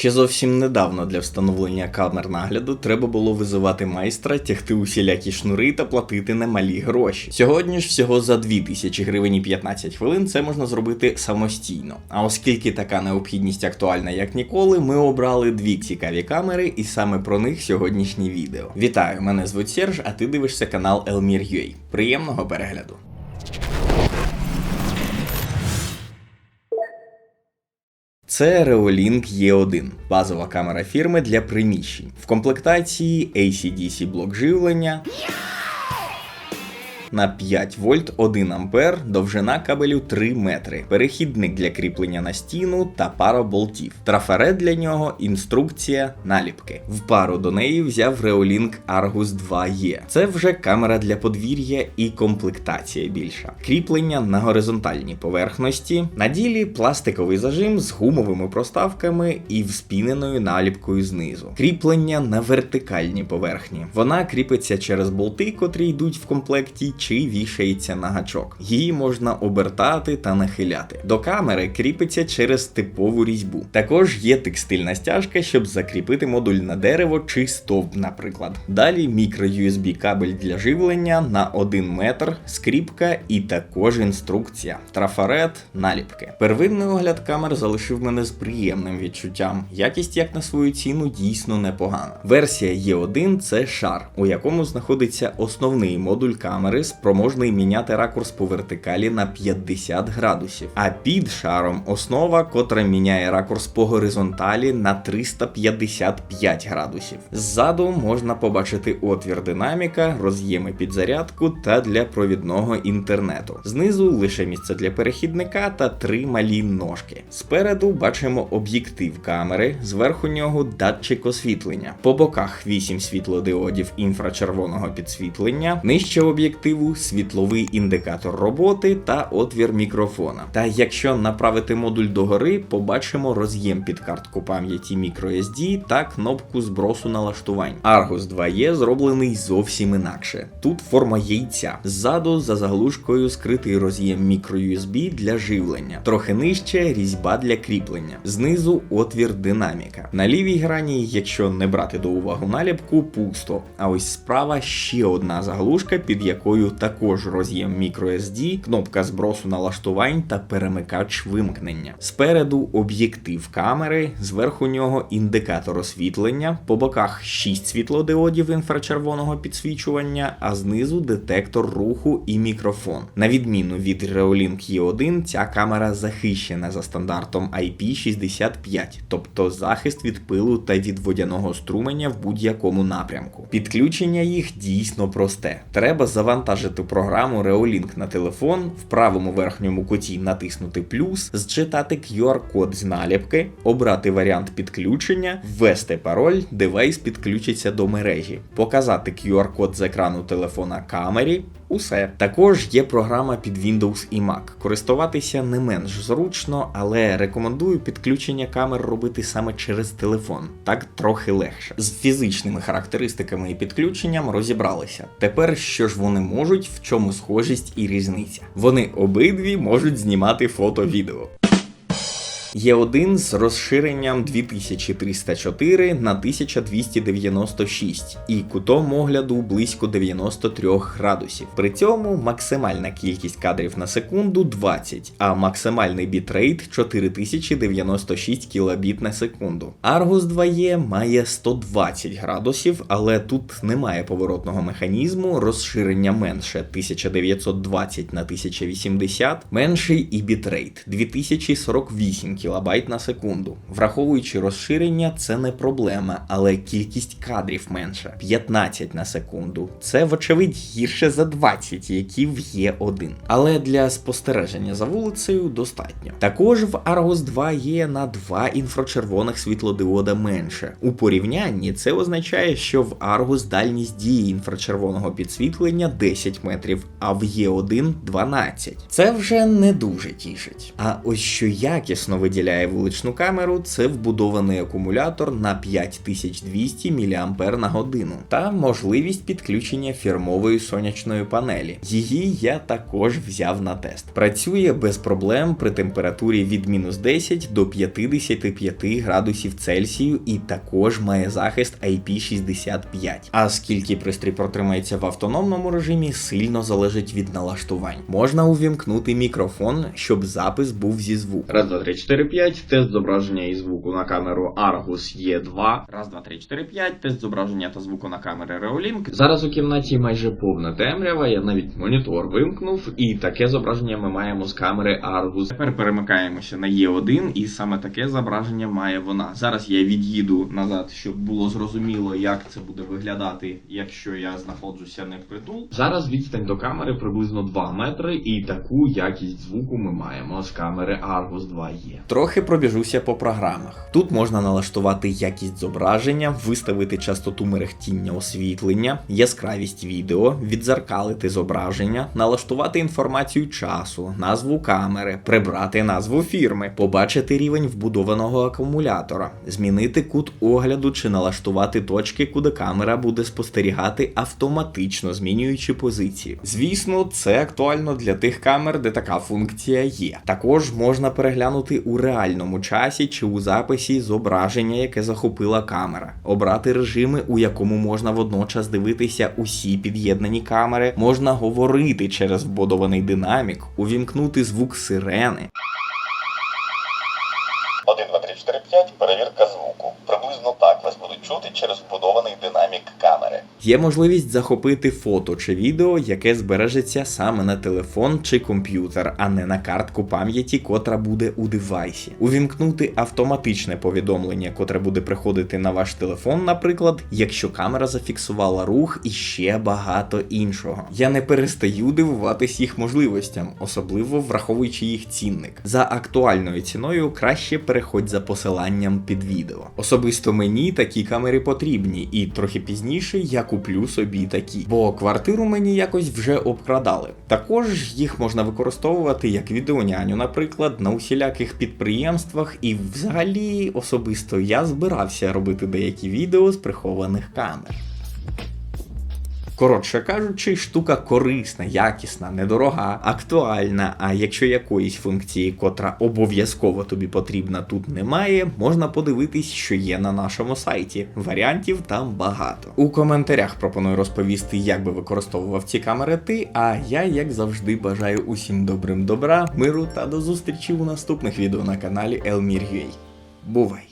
Ще зовсім недавно для встановлення камер нагляду треба було визивати майстра, тягти усілякі шнури та платити немалі гроші. Сьогодні ж всього за 2000 гривень і 15 хвилин це можна зробити самостійно. А оскільки така необхідність актуальна як ніколи, ми обрали дві цікаві камери, і саме про них сьогоднішнє відео. Вітаю, мене звуть Серж, а ти дивишся канал Elmir.ua. Приємного перегляду! Це Reolink E1, базова камера фірми для приміщень. В комплектації ACDC блок живлення. На 5 вольт 1 ампер, довжина кабелю 3 метри, перехідник для кріплення на стіну та пара болтів. Трафарет для нього, інструкція, наліпки. В пару до неї взяв Reolink Argus 2E. Це вже камера для подвір'я і комплектація більша. Кріплення на горизонтальній поверхності, на ділі пластиковий зажим з гумовими проставками і вспіненою наліпкою знизу. Кріплення на вертикальній поверхні. Вона кріпиться через болти, котрі йдуть в комплекті чи вішається на гачок. Її можна обертати та нахиляти. До камери кріпиться через типову різьбу. Також є текстильна стяжка, щоб закріпити модуль на дерево чи стовп, наприклад. Далі мікро-USB кабель для живлення на 1 метр, скріпка і також інструкція, трафарет, наліпки. Первинний огляд камер залишив мене з приємним відчуттям. Якість, як на свою ціну, дійсно непогана. Версія Е1 це шар, у якому знаходиться основний модуль камери спроможний міняти ракурс по вертикалі на 50 градусів, а під шаром основа, котра міняє ракурс по горизонталі на 355 градусів. Ззаду можна побачити отвір динаміка, роз'єми під зарядку та для провідного інтернету. Знизу лише місце для перехідника та три малі ножки. Спереду бачимо об'єктив камери, зверху нього датчик освітлення. По боках 8 світлодіодів інфрачервоного підсвітлення, нижче об'єктиву світловий індикатор роботи та отвір мікрофона. Та якщо направити модуль догори, побачимо роз'єм під картку пам'яті microSD та кнопку збросу налаштувань. Argus 2E зроблений зовсім інакше. Тут форма яйця. Ззаду за заглушкою скритий роз'єм microUSB для живлення. Трохи нижче різьба для кріплення. Знизу отвір динаміка. На лівій грані, якщо не брати до уваги наліпку, пусто. А ось справа ще одна заглушка, під якою також роз'єм microSD, кнопка збросу налаштувань та перемикач вимкнення. Спереду об'єктив камери, зверху нього індикатор освітлення, по боках 6 світлодіодів інфрачервоного підсвічування, а знизу детектор руху і мікрофон. На відміну від Reolink E1, ця камера захищена за стандартом IP65, тобто захист від пилу та від водяного струменя в будь-якому напрямку. Підключення їх дійсно просте. Треба завантажити програму Reolink на телефон, в правому верхньому куті натиснути плюс, зчитати QR-код з наліпки, обрати варіант підключення, ввести пароль, девайс підключиться до мережі, показати QR-код з екрану телефона камері. Усе також є програма під Windows і Mac. Користуватися не менш зручно, але рекомендую підключення камер робити саме через телефон, так трохи легше. З фізичними характеристиками і підключенням розібралися. Тепер що ж вони можуть, в чому схожість і різниця? Вони обидві можуть знімати фото-відео. Є один з розширенням 2304 на 1296 і кутом огляду близько 93 градусів. При цьому максимальна кількість кадрів на секунду 20, а максимальний бітрейт 4096 кілобіт на секунду. Argus 2E має 120 градусів, але тут немає поворотного механізму, розширення менше 1920 на 1080, менший і бітрейт 2048 кБ на секунду. Враховуючи розширення, це не проблема, але кількість кадрів менша 15 на секунду. Це, вочевидь, гірше за 20, які в Є1. Але для спостереження за вулицею достатньо. Також в Argus 2 є на 2 інфрачервоних світлодіода менше. У порівнянні це означає, що в Argus дальність дії інфрачервоного підсвітлення 10 метрів, а в Є1 12. Це вже не дуже тішить. А ось що якісно виділяє вуличну камеру, це вбудований акумулятор на 5200 мАч на годину та можливість підключення фірмової сонячної панелі. Її я також взяв на тест. Працює без проблем при температурі від мінус 10 до 55 градусів Цельсію і також має захист IP65. А скільки пристрій протримається в автономному режимі, сильно залежить від налаштувань. Можна увімкнути мікрофон, щоб запис був зі звуку. Раз, два, три, чотири, п'ять. Тест зображення і звуку на камеру Argus E2. Раз, два, три, чотири, п'ять. Тест зображення та звуку на камери Reolink. Зараз у кімнаті майже повна темрява. Я навіть монітор вимкнув, і таке зображення ми маємо з камери Argus. Тепер перемикаємося на E1, і саме таке зображення має вона. Зараз я від'їду назад, щоб було зрозуміло, як це буде виглядати, якщо я знаходжуся не впритул. Зараз відстань до камери приблизно 2 метри, і таку якість звуку ми маємо з камери Argus 2 e Трохи пробіжуся по програмах. Тут можна налаштувати якість зображення, виставити частоту мерехтіння освітлення, яскравість відео, відзеркалити зображення, налаштувати інформацію часу, назву камери, прибрати назву фірми, побачити рівень вбудованого акумулятора, змінити кут огляду чи налаштувати точки, куди камера буде спостерігати автоматично змінюючи позицію. Звісно, це актуально для тих камер, де така функція є. Також можна переглянути у реальному часі чи у записі зображення, яке захопила камера, обрати режими, у якому можна водночас дивитися усі під'єднані камери, можна говорити через вбудований динамік, увімкнути звук сирени. 1, 2, 3, 4, 5. Перевірка звуку. Приблизно так вас будуть чути через вбудований динамік камери. Є можливість захопити фото чи відео, яке збережеться саме на телефон чи комп'ютер, а не на картку пам'яті, котра буде у девайсі. Увімкнути автоматичне повідомлення, котре буде приходити на ваш телефон, наприклад, якщо камера зафіксувала рух і ще багато іншого. Я не перестаю дивуватись їх можливостям, особливо враховуючи їх цінник. За актуальною ціною краще переходь за посиланням під відео. Особисто мені такі камери потрібні, і трохи пізніше я куплю собі такі, бо квартиру мені якось вже обкрадали. Також їх можна використовувати як відеоняню, наприклад, на усіляких підприємствах, і взагалі особисто я збирався робити деякі відео з прихованих камер. Коротше кажучи, штука корисна, якісна, недорога, актуальна. А якщо якоїсь функції, котра обов'язково тобі потрібна, тут немає, можна подивитись, що є на нашому сайті. Варіантів там багато. У коментарях пропоную розповісти, як би використовував ці камери ти. А я, як завжди, бажаю усім добрим добра, миру та до зустрічі у наступних відео на каналі Elmir.ua. Бувай!